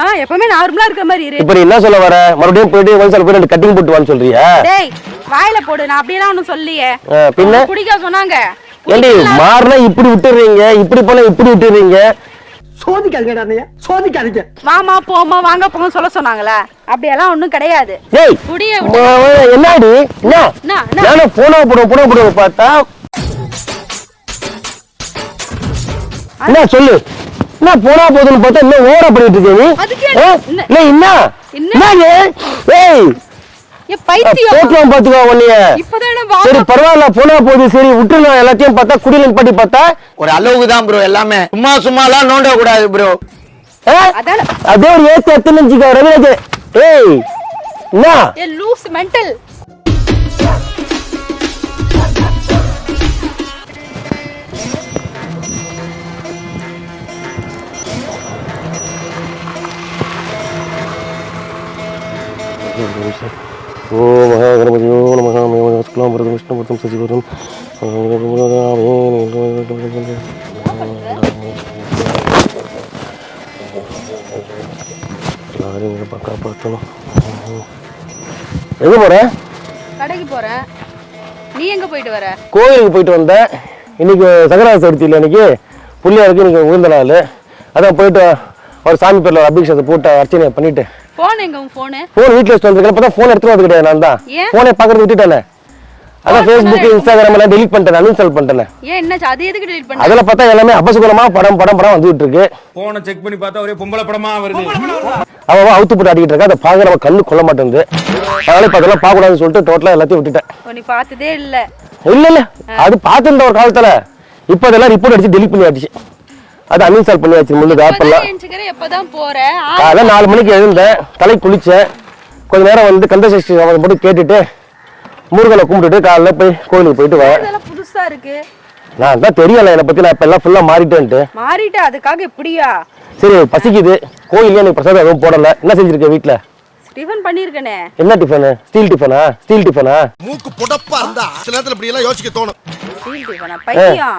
ஆ எப்பவுமே நார்மலா இருக்கிற மாதிரி இரு. இப்ப நீ என்ன சொல்ல வர? மறுபடியும் போயிட்டு ஹோல்சேல் போய் ரெண்டு கட்டிங் போட்டு வான்னு சொல்றியா? டேய் வாயில போடு நான் அப்படியெல்லாம் ஒண்ணும் சொல்லியே பின்ன? குடிக்க சொன்னாங்க. ஏண்டி மாறினா இப்படி விட்டுறீங்க இப்படி போனா இப்படி விட்டுறீங்க? சோதிக்காதீங்கடா அண்ணையா சோதிக்காதீங்க. வாமா போமா வாங்க போங்க சொல்ல சொன்னாங்களே அப்படியெல்லாம் ஒண்ணும் கிடையாது. என்னடி? என்ன? போனா போடுவோம் போனா போடுவோம் பார்த்தா? என்ன சொல்லு. என்ன போனா போதுன்னு பார்த்தா இன்னும் ஓர பண்ணிட்டு இருக்க நீ? அதுக்கு ஆ? என்ன? இல்லை என்ன? என்ன? என்னது? ஏய்! போட்டுலாம் பாத்துக்கோ உன்னைய. இப்பதானே சரி பரவாயில்ல போனா போகுது சரி விட்டுலாம் எல்லாத்தையும் பார்த்தா குடியில பாட்டி பார்த்தா. ஒரு அளவுக்கு தான் ப்ரோ எல்லாமே. சும்மா சும்மாலாம் நோண்ட கூடாது ப்ரோ அதே ஒரு ஏத்து வச்சுக்கோ ரவிராஜ். ஏய் என்ன? ஏ லூஸ் மென்டல் ஓ மகாகணபதியோ நமக சுக்லாம் பிரதம் விஷ்ணுபுரம் சசிபுரம் எல்லாரையும் காப்பாற்றணும் எங்க போற? கடைக்கு போறேன் நீ எங்க போயிட்டு வர? கோயிலுக்கு போயிட்டு வந்தேன். இன்னைக்கு சங்கராஜ சதுர்த்தி இல்லை இன்னைக்கு புள்ளியாருக்கு இன்னைக்கு உகந்த நாள். அதான் போயிட்டு அவர் சாமி பேரில் அபிஷேகத்தை போட்டு அர்ச்சனை பண்ணிட்டு. போன் எங்க உன் போனு ஃபோன் வீட்டில் வச்சுட்டு வந்திருக்கேன் இப்போ தான் ஃபோன் எடுத்துட்டு வந்து கிடையாது நான் தான். ஏன்? ஃபோனை பார்க்கறது விட்டுட்டேனே. அதான் ஃபேஸ்புக் இன்ஸ்டாகிராம் எல்லாம் டெலிட் பண்ணிட்டேன் அன்இன்ஸ்டால் பண்ணிட்டேன். ஏன் என்னாச்சு? அது எதுக்கு delete பண்ண? அதில் பார்த்தா எல்லாமே அபசுகுணமா படம் படம் படம் வந்துகிட்டு இருக்கு. போனை செக் பண்ணி பார்த்தா ஒரே பொம்பளை படமா வருது. அவன் அவுத்து போட்டு ஆடிக்கிட்டு இருக்கா அதை பார்க்க நம்ம கண்ணு கொள்ள மாட்டேங்குது. அதனால இப்போ அதெல்லாம் பார்க்கக்கூடாதுன்னு சொல்லிட்டு டோட்டலாக எல்லாத்தையும் விட்டுட்டேன். ஓ, நீ பார்த்ததே இல்ல. இல்ல இல்ல. அது பார்த்துருந்த ஒரு காலத்துல. இப்போ அதெல்லாம் ரிப்போர்ட் அடிச்சு டெலிட் பண்ணி ஆச்சு அது அன்இன்ஸ்டால் பண்ணி வச்சு முள்ளு ஆப்பெல்லாம் இப்பதான் எஞ்சுக்கிறேன் எப்பதான் போற? ஆ, காலைல நாலு மணிக்கு எழுந்தேன் தலை குளிச்சேன். கொஞ்ச நேரம் வந்து கந்தசஷ்டி அவரை மட்டும் கேட்டுட்டு முருகனை கும்பிட்டுட்டு காலைல போய் கோயிலுக்கு போயிட்டு வரேன். புதுசா இருக்கு. நான் தான் தெரியல என்னை பத்தி நான் இப்ப எல்லாம் ஃபுல்லா மாறிட்டேன்ட்டு. மாறிட்ட அதுக்காக எப்படியா சரி பசிக்குது. கோயிலே எனக்கு பிரசாதம் எதுவும் போடல. என்ன செஞ்சிருக்க வீட்ல? டிஃபன் பண்ணிருக்கனே. என்ன டிஃபனு? ஸ்டீல் டிஃபனா? ஸ்டீல் டிஃபனா? மூக்கு புடப்பா இருந்தா சில நேரத்துல இப்படி எல்லாம் யோசிக்க தோணும். ஸ்டீல் டிஃபனா? பைத்தியம்.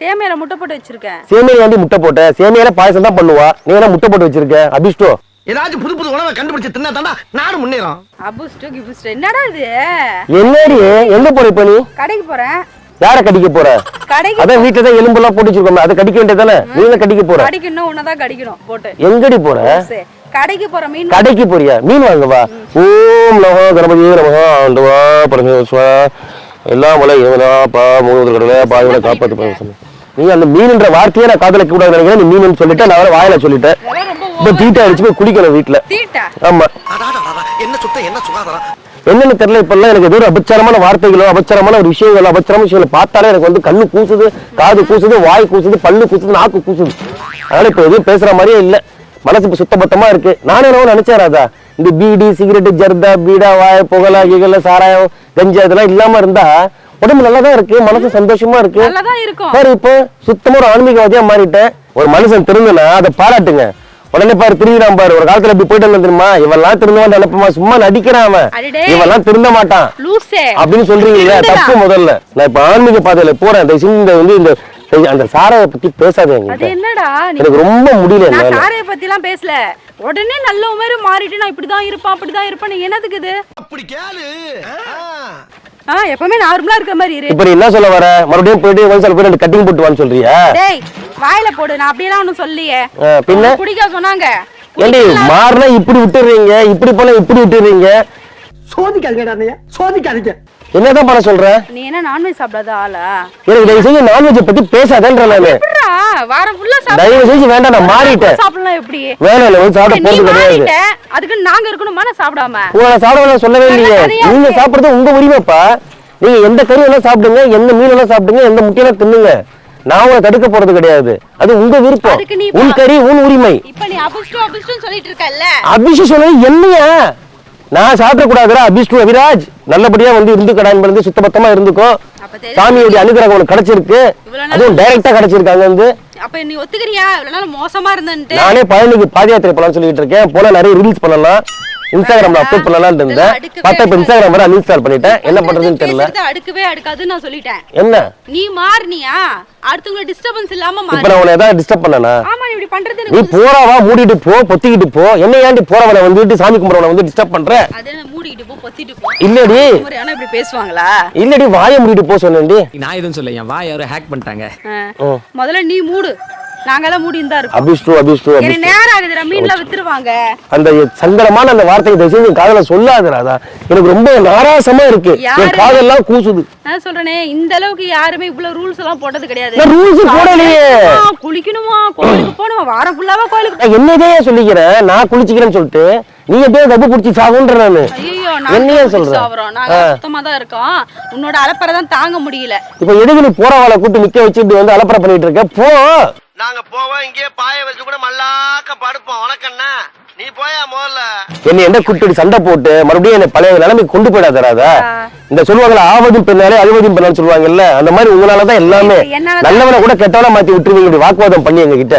சேமியால முட்டை போட்டு வச்சிருக்கேன். சேமியா வேண்டி முட்டை போட்ட? சேமியால பாயசம் தான் பண்ணுவா. நீ என்ன முட்டை போட்டு வச்சிருக்க? அபிஷ்டோ. ஏதாச்சும் புது புது உணவை கண்டுபிடிச்சு தின்னா தாண்டா நானும் முன்னேறும். அபுஸ்டு கிபுஸ்டு என்னடா இது? என்னடி? எங்க போற இப்ப நீ? கடைக்கு போறேன் யார கடிக்க போற? கடைக்கு அதான் வீட்டுல தான் எலும்பெல்லாம் போட்டு வச்சிருக்கோம் அதை கடிக்க வேண்டியதானே நீ கடிக்க போற. கடிக்கணும் உன்னதான் கடிக்கணும். போட்டு. எங்கடி போற? கடைக்கு போற மீன் கடைக்கு போறியா? மீன் வாங்க வா ஓம் நமோ கணபதி நமோ ஆண்டவா பரமேஸ்வரா. எல்லாம் மலை இவனா பா மூணு கடலை பாயோட காப்பாத்து பரமேஸ்வரன். நீ அந்த மீன்ன்ற வார்த்தையே நான் காதல கூடாது நினைக்கிறேன். நீ மீன் சொல்லிட்டு நான் வேற வாயில சொல்லிட்டேன். இப்ப தீட்டா அடிச்சு போய் குடிக்கணும் வீட்டுல தீட்டா? ஆமா. என்ன சுத்தம் என்ன சுகாதாரம்? என்னன்னு தெரியல இப்பெல்லாம் எனக்கு ஏதோ ஒரு அபச்சாரமான வார்த்தைகளோ அபச்சாரமான ஒரு விஷயங்களோ அபச்சாரமான விஷயங்களை பார்த்தாலே எனக்கு வந்து கண்ணு கூசுது காது கூசுது வாய் கூசுது பல்லு கூசுது நாக்கு கூசுது. அதனால இப்ப எதுவும் பேசுற மாதிரியே இல்ல. மனசு இப்ப சுத்தபத்தமா இருக்கு. நானே என்னவோ நினைச்சேன் ராதா. இந்த பீடி சிகரெட் ஜர்தா பீடா வாய புகழ கிகல சாராயம் கஞ்சா இதெல்லாம் இல்லாம இருந்தா உடம்பு நல்லா தான் இருக்கு மனசு சந்தோஷமா இருக்கு. பாரு இப்போ சுத்தமா ஒரு ஆன்மீகவாதியா மாறிட்டேன். ஒரு மனுஷன் திருந்துனா அதை பாராட்டுங்க. உடனே பாரு திரும்பிடாம பாரு. ஒரு காலத்துல இப்படி போயிட்டு வந்தா தெரியுமா? இவெல்லாம் திருந்துவான் நினைப்பமா? சும்மா நடிக்கிறான் அவன். இவெல்லாம் திருந்த மாட்டான். அப்படின்னு திருந்தனா? தப்பு முதல்ல. நான் இப்ப ஆன்மீக பாதையில போறேன். இந்த வந்து இந்த- அந்த சாராய பத்தி பேசாதே அது என்னடா எனக்கு ரொம்ப முடியல நான் சாரைய பத்தி எல்லாம் பேசல. உடனே நல்ல மாதிரி மாறிட்டு நான் இப்படிதான் இருப்பேன் அப்படிதான் இருப்பேன். நீ என்னதுக்கு இது? அப்படி கேளு. ஆ எப்பவுமே நார்மலா இருக்கிற மாதிரி இரு. இப்ப என்ன சொல்ல வர? மறுபடியும் போயிட்டு ஹோல்சேல் போய் ரெண்டு கட்டிங் போட்டு வான்னு சொல்றியா? டேய் வாயில போடு நான் அப்படியெல்லாம் ஒண்ணும் சொல்லியே பின்ன? குடிக்க சொன்னாங்க. ஏண்டி மாறினா இப்படி விட்டுறீங்க இப்படி போனா இப்படி விட்டுறீங்க? சோதிக்காதீங்கடா அண்ணையா சோதிக்காதீங்க. என்னதான் பண்ண சொல்ற? நீ என்ன நான்வெஜ் சாப்பிடாத ஆளா? எனக்கு தயவு செஞ்சு நான்வெஜ் பத்தி பேசாதேன்ற நானு. வாரம் ஃபுல்லா தயவு செஞ்சு வேண்டாம் நான் மாறிட்டேன். சாப்பிடலாம் எப்படி? வேணாம் இல்லை வந்து சாப்பிட போறது கிடையாது. அதுக்கு நாங்க இருக்கணுமா நான் சாப்பிடாம? உங்களை சாப்பிட சொல்லவே இல்லையே. நீங்க. சாப்பிடுறது உங்க உரிமைப்பா. நீங்க எந்த கறி வேணா சாப்பிடுங்க எந்த மீன் வேணா சாப்பிடுங்க எந்த முட்டையெல்லாம் தின்னுங்க. நான் உங்களை தடுக்க போறது கிடையாது. அது உங்க விருப்பம். உன் கறி உன் உரிமை. இப்ப நீ அபிஷ்டு அபிஷ்டுன்னு சொல்லிட்டு இருக்கல்ல? அபிஷு சொன்னது என்னையா? நான் சாப்பிடக்கூடாதுடா அபிஷ்டு அபிராஜ் நல்லபடியா வந்து இருந்துக்கடா என்பது சுத்தபத்தமா இருந்துக்கோ. சாமியுடைய அனுகிரகம் உனக்கு கிடைச்சிருக்கு. அதுவும் டைரக்டா கிடைச்சிருக்காங்க வந்து அப்ப நீ ஒத்துக்கிறியா? இவ்வளவு நாள் மோசமா இருந்தன்ட்டு. நானே பழனிக்கு பாத யாத்திரை போலாம்னு சொல்லிட்டு இருக்கேன். போனா நிறைய ரீல்ஸ் பண்ணலாம். இன்ஸ்டாகிராம்ல அப்லோட் பண்ணலாம்னு இருந்தேன். பார்த்தா இப்ப இன்ஸ்டாகிராம் வர அன்இன்ஸ்டால் பண்ணிட்டேன். என்ன பண்றதுன்னு தெரியல. அடுக்கவே அடுக்காதுன்னு நான் சொல்லிட்டேன். என்ன? நீ மாறினியா அடுத்தவங்க டிஸ்டர்பன்ஸ் இல்லாம இப்ப மாறி நான் உன்னை ஏதாவது டிஸ்டர்ப் பண்ணனா? ஆமா நீ இப்படி பண்றது நீ எனக்கு போறவா மூடிட்டு போ பொத்திக்கிட்டு போ. என்ன ஏன்டி போறவனை வந்துட்டு சாமி கும்பிடுறவனை வந்து டிஸ்டர்ப் பண்ற? அதே மூடிக்கிட்டு போ பொத்திட்டு போ. இல்லடி. ஆனா இப்படி பேசுவாங்களா? இல்லடி வாயை மூடிட்டு போ சொன்னேன்டி. நான் எதுவும் சொல்ல என் வாய் யாரோ ஹேக் பண்ணிட்டாங்க. முதல்ல நீ மூடு. நாங்கெல்லாம் மூடி தான் இருக்கோம். அபிஷ்டு அபிஷ்டு எனக்கு நேரம் ஆகுதுடா வித்துருவாங்க. அந்த சங்கடமான அந்த வார்த்தையை தயவு என் காதுல சொல்லாத ராதா எனக்கு ரொம்ப நாராசமா இருக்கு. என்? காதெல்லாம் கூசுது. நான் சொல்றேனே இந்த அளவுக்கு யாருமே இவ்வளவு ரூல்ஸ் எல்லாம் போட்டது கிடையாது. rules போடலையே. குளிக்கணுமா? கோயிலுக்கு போகணுமா? வாரம் ஃபுல்லாவா கோயிலுக்கு என்னதே சொல்லிக்கிறேன். நான் குளிச்சுக்கிறேன்னு சொல்லிட்டு நீ எப்படியோ தப்பு பிடிச்சி சாகுன்ற நானு. ஐயோ என்னையே நாங்க சொல்ற? சாவறோம். நாங்க. சுத்தமா தான் இருக்கோம். உன்னோட அலப்பறை தான் தாங்க முடியல. இப்ப எதுக்கு நீ போறவாளை கூட்டு நிக்க வச்சு இப்படி வந்து அலப்பறை பண்ணிட்டு இருக்க? போ. நாங்க போவோம் இங்கே பாய வச்சு கூட மல்லாக்க படுப்போம். உனக்கண்ணா நீ போயா முதல்ல? என்னை எந்த கூப்பிட்டு சண்டை போட்டு மறுபடியும் என்னை பழைய நிலைமைக்கு கொண்டு போயிடாத ராதா. இந்த சொல்லுவாங்கல்ல ஆவதும் பெண்ணாலே அழுவதும் பெண்ணாலும் சொல்லுவாங்கல்ல அந்த மாதிரி உங்களாலதான் எல்லாமே நல்லவனை கூட கெட்டவனா மாத்தி விட்டுருவீங்க இப்படி வாக்குவாதம் பண்ணி எங்க கிட்ட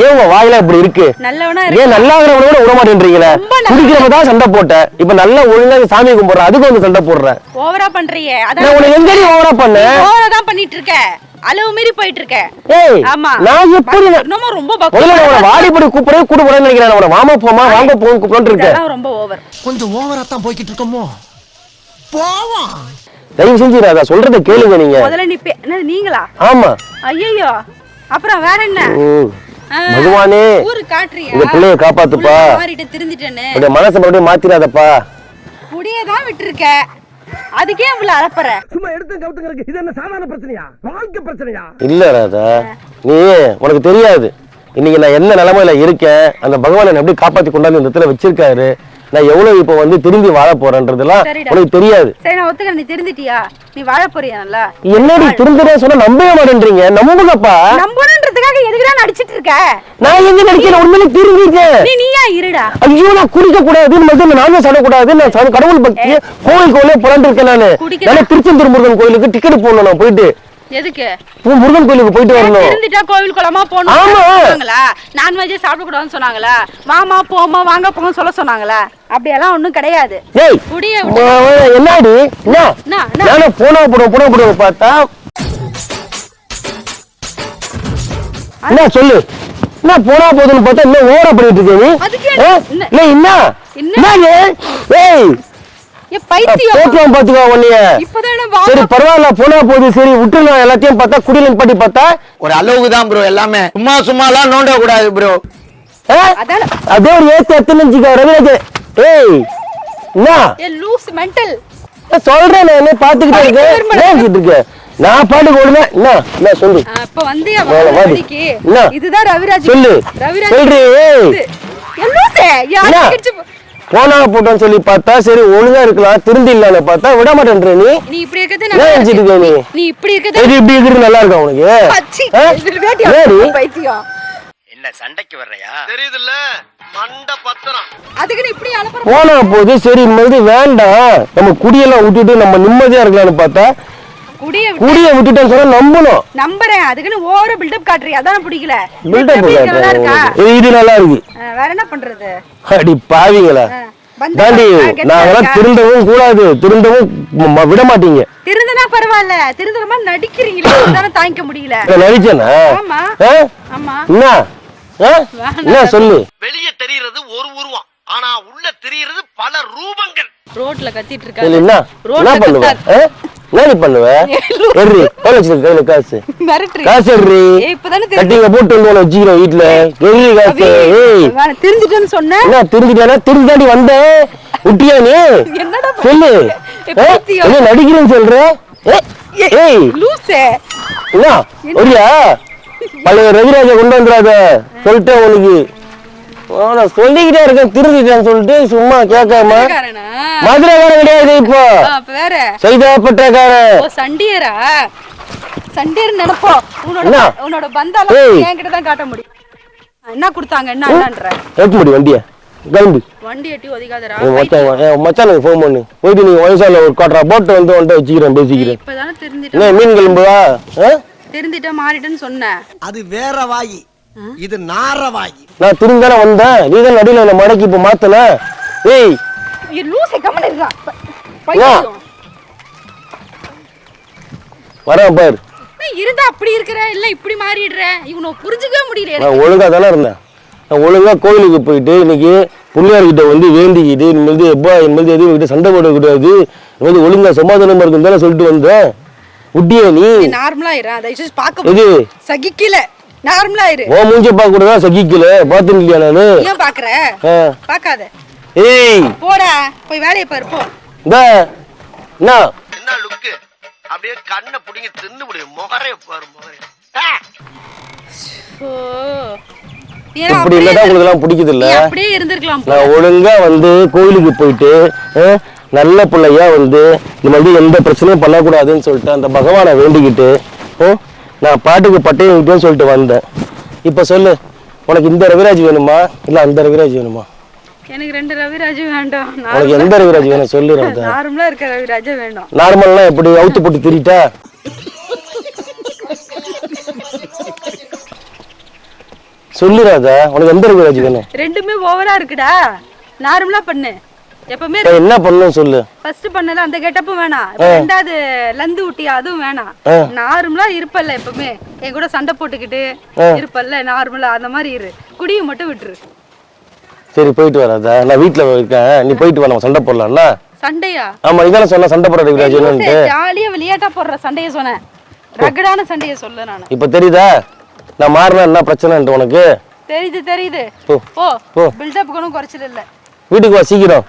ஏன் உங்க வாயில இப்படி இருக்கு? நல்லவனா ஏன் இருக்கு நல்லா இருக்கிறவனோட விட மாட்டேன்றீங்களே குடிக்கிறவங்க தான் சண்டை போட்டேன். இப்ப நல்லா ஒழுங்கா சாமி கும்பிடுற அதுக்கு வந்து சண்டை போடுறேன். ஓவரா பண்றியே. நான் அதான் உன்னை எங்கடி ஓவரா பண்ணேன்? ஓவரா தான் பண்ணிட்டு இருக்க. அளவு மீறி போயிட்டு இருக்க ஏய் ஆமா. நான் எப்படி நான்- இன்னமும் ரொம்ப பக்கம் வாடிப்படி கூப்பிடவே கூட போறேன்னு நினைக்கிறேன். வாமா போமா வாங்க இருக்கேன். இதெல்லாம் ரொம்ப ஓவர் கொஞ்சம் ஓவரா தான் போய்கிட்டு இருக்கோமோ? போவோம் தயவு செஞ்சு ராதா சொல்றதை கேளுங்க நீங்க. முதல்ல நீ நீங்களா? ஆமா. ஐயோ அப்புறம் வேற என்ன? பகவானே ஊரு காட்டுறியா? இந்த பிள்ளைய காப்பாத்துப்பா. மாறிட்டு திருந்திட்டேன்னு. மனசை மறுபடியும் மாத்திராதப்பா. முடிய தான் விட்டுருக்க. அதுக்கே இவ்வளவு அலப்பற? சும்மா எடுத்து கவுத்துங்க இருக்கு இது என்ன சாதாரண பிரச்சனையா? வாழ்க்கை பிரச்சனையா? இல்ல ராதா நீ உனக்கு தெரியாது. இன்னைக்கு நான் என்ன நிலைமையில இருக்கேன் அந்த பகவான் என்னை எப்படி காப்பாத்தி கொண்டாந்து இந்த இடத்துல வச்சிருக்காரு நான் எவ்வளவு இப்ப வந்து திரும்பி வாழ போறேன்றதெல்லாம். உனக்கு தெரியாது. சரி நான் ஒத்துக்கிறேன் நீ திருந்திட்டியா? நீ வாழ போறியா நல்லா? என்னடி திருந்ததே சொன்னா நம்பவே மாட்டேன்றீங்க. நம்புங்கப்பா. நம்பணுன்றதுக்காக எதுக்குடா நடிச்சிட்டு இருக்க நான் எங்க நடிக்கிறேன்? உண்மையிலே திரும்பிட்டேன் நீ நீயா இருடா. ஐயோ நான் குடிக்க கூடாது முதல்ல நானும் சாப்பிடக்கூடாது. நான் சாமி- கடவுள் பக்தி கோவில் கோயிலே புலண்டு இருக்கேன் நானு நானே திருச்செந்தூர் முருகன் கோயிலுக்கு டிக்கெட் போடணும் நான் போயிட்டு. எதுக்கு? முருகன் கோயிலுக்கு போயிட்டு வரணும். திருந்திட்டா கோவில் குளமா போகணும். சொன்னாங்களா? நான்வெஜ் சாப்பிடக்கூடாதுன்னு சொன்னாங்களா? வாமா போமா வாங்க போங்க சொல்ல சொன்னாங்களா? அப்படியெல்லாம் ஒண்ணும் கிடையாது. என்னடி? என்ன? போனா போடுவோம் போனா போடுவோம் பார்த்தா என்ன சொல்லு? என்ன போனா போதுன்னு பார்த்தா என்ன ஓர பண்ணிட்டு இருக்க நீ? என்ன? என்ன? ஏய்! போட்டுவான் பாத்துக்கோ உன்னைய. இப்பதானே சரி பரவாயில்ல போனா போகுது சரி விட்டுலாம் எல்லாத்தையும் பார்த்தா குடியில் பாட்டி பார்த்தா. ஒரு அளவுக்கு தான் ப்ரோ எல்லாமே. சும்மா சும்மாலாம் நோண்ட கூடாது ப்ரோ அதே ஒரு ஏத்து எத்துன்னு ரவிராஜ். ஏய் என்ன? ஏ லூஸ் மென்டல் நான் சொல்றேன் நான் என்ன பாத்துக்கிட்டே இருக்கேன். நான் பாட்டுக்கு ஓடுமே என்ன என்ன சொல்லு இப்ப வந்து வாடி, வாடி. வடிக்கு என்ன? இதுதான் ரவிராஜ் சொல்லு ரவிராஜ் சொல்றி. இது. போனா போட்டோன்னு சொல்லி பார்த்தா சரி ஒழுங்கா இருக்கலாம் திருந்தி இல்லன்னு பார்த்தா விட மாட்டேன்ற நீ நீ இப்படி இருக்கிறது நல்லா. இருக்க நீ நீ இப்படி இருக்கிறது சரி இப்படி இருக்கிறது நல்லா இருக்கா உனக்கு? இது? பைத்தியம் என்ன சண்டைக்கு வர்றையா தெரியுதுல்ல மண்ட பத்திரம் அதுக்கு நீ இப்படி அலப்பற போனா போது சரி இனிமேல் வேண்டாம் நம்ம குடியெல்லாம் விட்டுட்டு நம்ம நிம்மதியா இருக்கலாம்னு பார்த்தா குடிய விட்டு குடியை விட்டுட்டேன்னு சொன்னா நம்பணும். நம்புறேன். அதுக்குன்னு ஓவர பில்டப் காட்டுறியா அதான் பிடிக்கல. பில்டப் இருக்கா. இது நல்லா இருக்கு. வேற என்ன பண்றது? அடி பாவிங்களா தாண்டி நாங்கெல்லாம்? திருந்தவும் கூடாது. திருந்தவும் விட மாட்டீங்க. திருந்தனா பரவாயில்ல. திருந்துற மாதிரி நடிக்கிறீங்களே தானே தாங்கிக்க முடியல. நடிச்சேனா? ஆமா. ஆமா. என்ன? சொல்லு? வெளியே தெரிகிறது ஒரு உருவம். ஆனா உள்ள தெரிகிறது பல ரூபங்கள். ரோட்ல கத்திட்டு இருக்காரு. என்ன? ரோட்ல என்ன பண்ணுவ? என்ன நீ பண்ணுவ எர்ரி எவ்வளவு வச்சிருக்க கையில காசு? காசு தெரிஞ்சு- கட்டிங்க போட்டு வந்து வச்சுக்கிறோம் வீட்டுல எர்ரி காசு. சொன்னேன் என்ன திருந்திட்டானா திருந்தாண்டி வந்தேன். நீ? சொல்லு? பைத்தியம். என்ன நடிக்கிறேன்னு சொல்ற? ஏய், என்ன? ஒரியா? பழைய ரவிராஜ கொண்டு வந்துடாத. சொல்லிட்டேன் உனக்கு. சொல்லிக்கிட்டே இருக்கேன் திருந்திட்டேன்னு சொல்லிட்டு சும்மா கேட்காம. காரணா மதுரைக்காரன் கிடையாது இப்போ. அப்ப வேற? சைதாப்பட்டக்காரன். ஓ சண்டியரா? சண்டியர் நினைப்போ. உன்னோட? உன்னோட பந்தால. என்கிட்ட தான் காட்ட முடியும். என்ன கொடுத்தாங்க என்ன என்னன்ற ஏற்க முடியும் வண்டிய. கிளம்பு. வண்டி எட்டி ஒதுக்காதடா. மச்சான் மச்சானுக்கு ஃபோன் பண்ணு. போயிட்டு நீங்க வயசால ஒரு குவாட்டரா போட்டு வந்து வந்துட்டு வச்சுக்கிறேன் பேசிக்கிறேன். இப்பதானே என்ன திருந்திட்டேன் மீன் கிளம்புவா? ஆ? திருந்திட்டேன் மாறிட்டேன்னு சொன்னேன். அது வேற வாயி. இது நார வாயி நான் திரும்பி தானே வந்தேன். நீ தான் நடுவில் என்ன மடக்கி இப்போ மாத்தன. ஏய். லூசை கம்மன் இருக்கா வா. வரேன் பாரு. நீ இருந்தா அப்படி இருக்கிற இல்ல இப்படி மாறிடுற. இவனை புரிஞ்சுக்கவே முடியல. நான் ஒழுங்கா தானே இருந்தேன். நான் ஒழுங்கா கோயிலுக்கு போயிட்டு இன்னைக்கு பிள்ளையார்கிட்ட வந்து வேண்டிக்கிட்டு இனிமேல் எப்பா இனிமேல் எதுவும் கிட்ட சண்டை போடக்கூடாது. இனிமேல் ஒழுங்கா சமாதானமா இருக்குன்னு தானே சொல்லிட்டு வந்தேன். உட்டியா நீ. நீ நார்மலா இரு அதை பார்க்க எது? சகிக்கல. நார்மலா இரு. ஓ மூஞ்ச தான் சகிக்கல. பார்த்துன்னு இல்லையா நானு? ஏன் பாக்குற. பாக்காத ஏய். போடா. போய் வேலையை பாரு போ. இந்த. என்ன என்ன லுக்கு அப்படியே கண்ணை புடிங்கி தின்னு முடியும் முகரே பாரு முகரே! ஓ இப்படி இல்லதான் உங்களுக்கு எல்லாம் பிடிக்குது இல்ல அப்படியே இருந்திருக்கலாம் போ. நான் ஒழுங்கா வந்து கோயிலுக்கு போயிட்டு நல்ல பிள்ளையா வந்து இந்த மாதிரி எந்த பிரச்சனையும் பண்ணக்கூடாதுன்னு சொல்லிட்டு அந்த பகவானை வேண்டிக்கிட்டு ஆ, நான் பாட்டுக்கு பட்டையும் விட்டேன்னு சொல்லிட்டு வந்தேன். இப்போ சொல்லு உனக்கு இந்த ரவிராஜ் வேணுமா? இல்ல அந்த ரவிராஜ் வேணுமா? எனக்கு ரெண்டு ரவிராஜ் வேண்டாம். உனக்கு எந்த ரவிராஜ் வேணும்? சொல்லு ராதா நார்மலா இருக்க ரவிராஜ வேண்டாம். நார்மல்லாம் எப்படி? அவுத்து போட்டு திரிட்டா? சொல்லு ராதா உனக்கு எந்த ரவிராஜ் வேணும்? ரெண்டுமே ஓவரா இருக்குடா. நார்மலா பண்ணு. எப்பவுமே என்ன பண்ணணும் சொல்லு? ஃபர்ஸ்ட் பண்ணது அந்த கெட்டப்பும் வேணாம். ரெண்டாவது லந்து ஊட்டி அதுவும் வேணாம். நார்மலா இருப்பல்ல எப்பவுமே. என் கூட சண்டை போட்டுக்கிட்டு இருப்பல்ல நார்மலா அந்த மாதிரி இரு. குடியை மட்டும் விட்டுரு. சரி போயிட்டு வராதா நான் வீட்டுல இருக்கேன். நீ போயிட்டு வா நம்ம சண்டை போடலாம்ல? சண்டையா? ஆமா இதான சொன்ன சண்டை போடுற ரவிராஜ் வேணும்ட்டு ஜாலியா விளையாட்டா போடுற சண்டைய சொன்னேன். ரகடான சண்டைய சொல்ல நானு. இப்ப தெரியுதா? நான் மாறினா என்ன பிரச்சனைன்ட்டு உனக்கு? தெரியுது தெரியுது. ஓ போ. பில்டப் குறைச்சல் இல்ல. வீட்டுக்கு வா சீக்கிரம்.